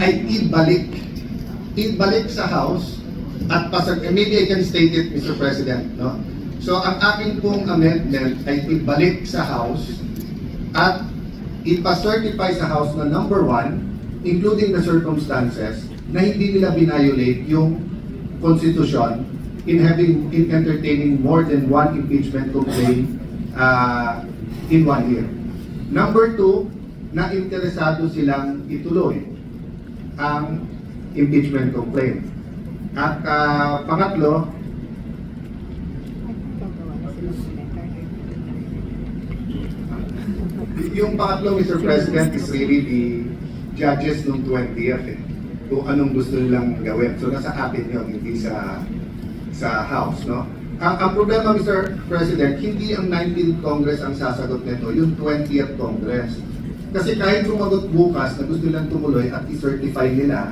ay ibalik. Ibalik sa House at pasag, maybe I can state it, Mr. President, no? So, ang akin pong amendment ay ibalik sa House at ipa-certify sa House na number one, including the circumstances, na hindi nila binayolate yung Constitution in having, in entertaining more than one impeachment complaint uh, in one year. Number two, na interesado silang ituloy ang impeachment complaint. At ah, pangatlo, yung pangatlo, Mr. President, is really the judges nung 20th eh. Kung anong gusto nilang gawin. So nasa atin yun, hindi sa sa House, no? Ang, ang problema, Mr. President, hindi ang 19th Congress ang sasagot nito, yung 20th Congress. Kasi kahit sumagot bukas na gusto nilang tumuloy at i-certify nila,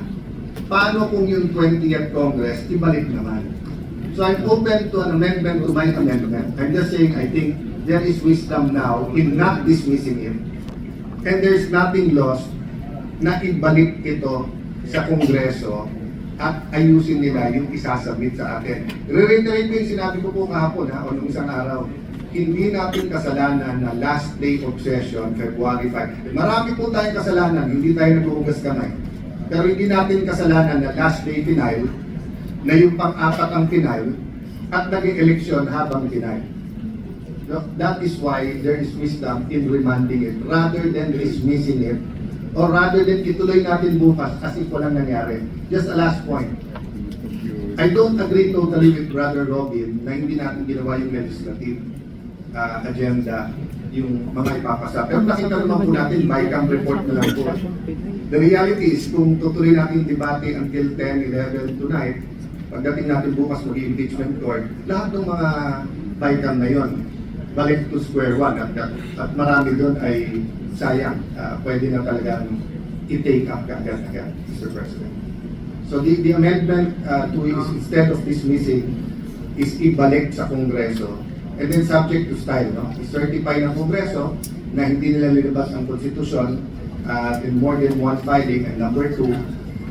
paano kung yung 20th Congress, ibalik naman? So I'm open to an amendment to my amendment. I'm just saying, I think there is wisdom now in not dismissing it. And there's nothing lost na ibalik ito sa Kongreso at ayusin nila yung isasabit sa atin. Re-reiterate ko yung sinabi ko po kahapon ha, o nung isang araw. Hindi natin kasalanan na last day of session, February 5. Marami po tayong kasalanan, hindi tayo naghuhugas kamay. Pero hindi natin kasalanan na last day final, na yung pang-apat ang final, at naging eleksyon habang final. No, That is why there is wisdom in remanding it rather than dismissing it or rather than ituloy natin bukas as if walang nangyari. Just a last point. I don't agree totally with Brother Robin na hindi natin ginawa yung legislative uh, agenda, yung mga ipapasa. Pero nakita naman po natin, BICAM report na lang po. The reality is, kung tutuloy natin yung debate until 10, 11 tonight, pagdating natin bukas mag-impeachment court, lahat ng mga BICAM na yon balik to square one at, at, marami doon ay sayang. Ah, pwede na talagang i-take up agad-agad, Mr. President. So the, the amendment uh, to is instead of dismissing is ibalik sa Kongreso and then subject to style, no? I-certify ng Kongreso na hindi nila nilabas ang konstitusyon uh, in more than one filing and number two,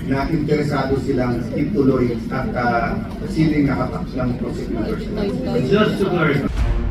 na interesado silang ituloy at uh, siling nakatak ng prosecutors. Just to clarify.